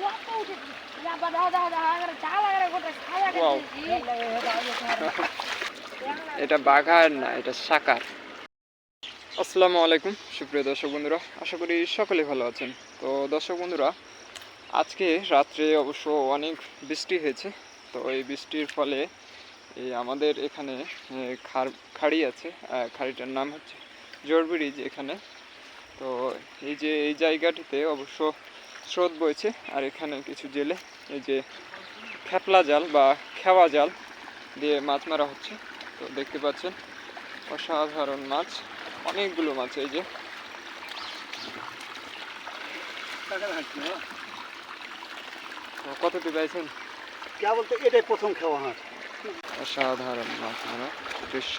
এটা বাঘার না, এটা সাকার। আসসালামু আলাইকুম, সুপ্রিয় দর্শক বন্ধুরা, আশা করি সকলে ভালো আছেন। তো দর্শক বন্ধুরা, আজকে রাত্রে অবশ্য অনেক বৃষ্টি হয়েছে, তো এই বৃষ্টির ফলে এই আমাদের এখানে খার- খাড়ি আছে খাড়িটার নাম হচ্ছে জোর ব্রিজ এখানে তো এই যে এই জায়গাটিতে অবশ্য স্রোত বইছে আর এখানে কিছু জেলে এই যে খেপলা জাল বা খেওয়া জাল দিয়ে মাছ মারা হচ্ছে। তো দেখতে পাচ্ছেন অসাধারণ মাছ অনেকগুলো মাছ এই যে। কতটি পাইছেন যা বলতে এটাই প্রথম খাওয়া হাঁস অসাধারণ মাছ মারা দৃশ্য।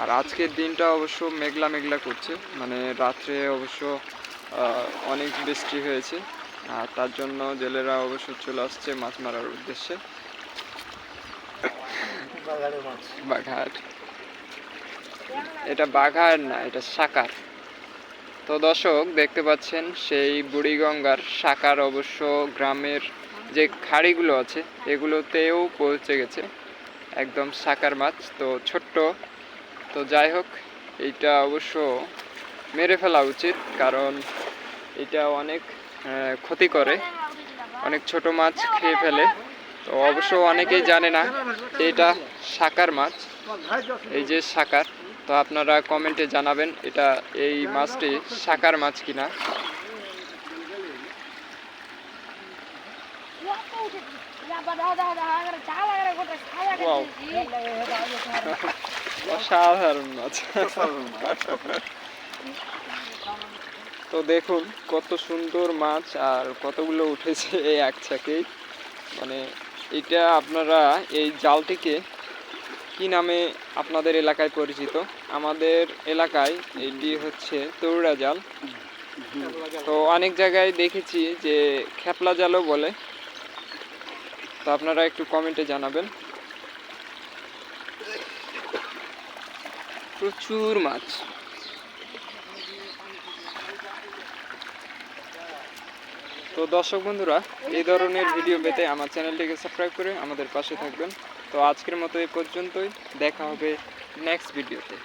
আর আজকের দিনটা অবশ্য মেঘলা মেঘলা করছে মানে রাত্রে অবশ্য অনেক বৃষ্টি হয়েছে। আর তার জন্য জেলেরা অবশ্য চলে আসছে মাছ মারার উদ্দেশ্যে। এটা বাঘার না এটা সাকার। তো দর্শক দেখতে পাচ্ছেন সেই বুড়িগঙ্গার সাকার অবশ্য গ্রামের যে খাড়িগুলো আছে এগুলোতেও পৌঁছে গেছে। একদম সাকার মাছ তো ছোট্ট। তো যাই হোক এইটা অবশ্য মেরে ফেলা উচিত কারণ এটা অনেক ক্ষতি করে। অনেক ছোট মাছ খেয়ে ফেলে। তো অবশ্য অনেকেই জানে না এটা সাকার মাছ। এই যে সাকার তো আপনারা কমেন্টে জানাবেন এটা এই মাছটি সাকার মাছ কিনা. অসাধারণ মাছ। তো দেখুন, কত সুন্দর মাছ আর কতগুলো উঠেছে এই এক ছাকেই মানে এটা আপনারা এই জালটিকে কি নামে আপনাদের এলাকায় পরিচিত? আমাদের এলাকায় এটি হচ্ছে তরুড়া জাল। তো অনেক জায়গায় দেখেছি যে খেপলা জালও বলে। তো আপনারা একটু কমেন্টে জানাবেন। প্রচুর মাছ। তো দর্শক বন্ধুরা, এই ধরনের ভিডিও পেতে আমার চ্যানেলটিকে সাবস্ক্রাইব করে আমাদের পাশে থাকবেন। তো আজকের মতো এই পর্যন্তই, দেখা হবে নেক্সট ভিডিওতে